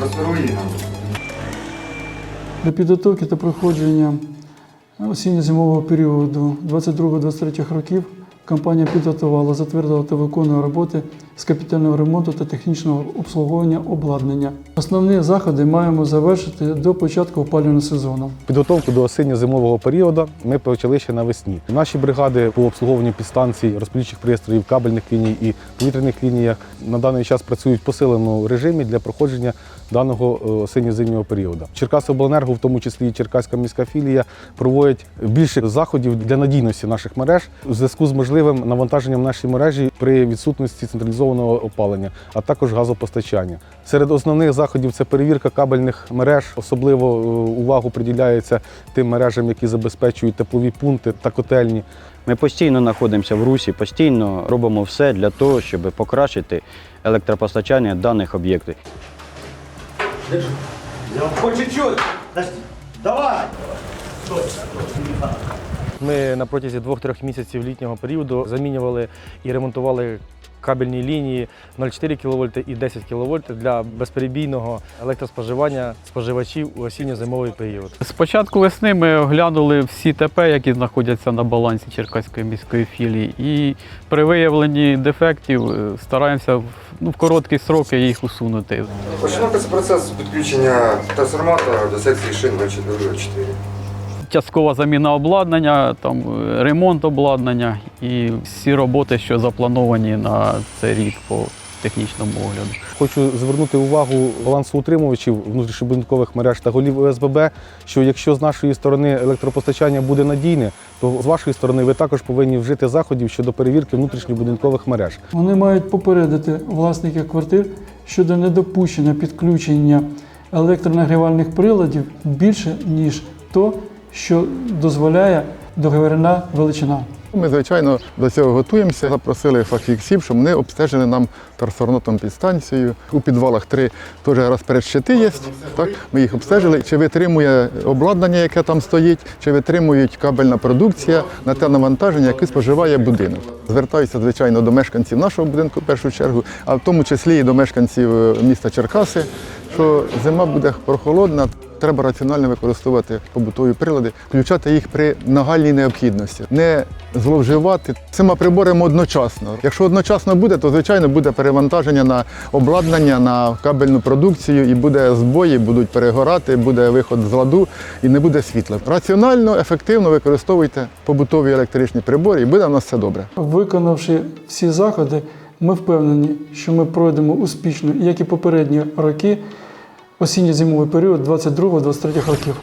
Просперує нам. Для підготовки та проходження осінньо-зимового періоду 22-23 років компанія підготувала, затвердила та виконує роботи з капітального ремонту та технічного обслуговування обладнання. Основні заходи маємо завершити до початку опалювального сезону. Підготовку до осінньо-зимового періоду ми почали ще навесні. Наші бригади по обслуговуванню підстанцій, розподільчих пристроїв, кабельних ліній і повітряних лініях на даний час працюють в посиленому режимі для проходження даного е, осінньо-зимнього періоду. Черкасобленерго, в тому числі і Черкаська міська філія, проводять більше заходів для надійності наших мереж у зв'язку з можливим навантаженням нашої мережі при відсутності централізованого опалення, а також газопостачання. Серед основних заходів це перевірка кабельних мереж. Особливо е, увагу приділяється тим мережам, які забезпечують теплові пункти та котельні. Ми постійно знаходимося в русі, постійно робимо все для того, щоб покращити електропостачання даних об'єктів. По чуть-чуть. Давай. Ми на протязі двох-трьох місяців літнього періоду замінювали і ремонтували кабельні лінії 0,4 кВт і 10 кВт для безперебійного електроспоживання споживачів у осінньо-зимовий період. З початку весни ми оглянули всі ТП, які знаходяться на балансі Черкаської міської філії, і при виявленні дефектів е, стараємося в, ну, в короткі сроки їх усунути. Починається процес підключення трансформатора до секції шин 24. Часткова заміна обладнання, там, е, ремонт обладнання і всі роботи, що заплановані на цей рік по технічному огляду. Хочу звернути увагу балансоутримувачів внутрішньобудинкових мереж та голів ОСББ, що якщо з нашої сторони електропостачання буде надійне, то з вашої сторони ви також повинні вжити заходів щодо перевірки внутрішньобудинкових мереж. Вони мають попередити власників квартир щодо недопущення підключення електронагрівальних приладів більше, ніж то, що дозволяє договірна величина. Ми, звичайно, до цього готуємося. Запросили фахівців, щоб вони обстежили нам торсорнотом підстанцію. У підвалах три теж розпередщити є. Так? Ми їх обстежили, чи витримує обладнання, яке там стоїть, чи витримують кабельна продукція на те навантаження, яке споживає будинок. Звертаюся, звичайно, до мешканців нашого будинку в першу чергу, а в тому числі і до мешканців е, міста Черкаси, що зима буде прохолодна. Треба раціонально використовувати побутові прилади, включати їх при нагальній необхідності, не зловживати цими приборами одночасно. Якщо одночасно буде, то звичайно буде перевантаження на обладнання, на кабельну продукцію, і буде збої, будуть перегорати, буде виход з ладу і не буде світла. Раціонально, ефективно використовуйте побутові електричні прибори, і буде в нас все добре. Виконавши всі заходи, ми впевнені, що ми пройдемо успішно, як і попередні роки, осінньо-зимовий період 22-23 років.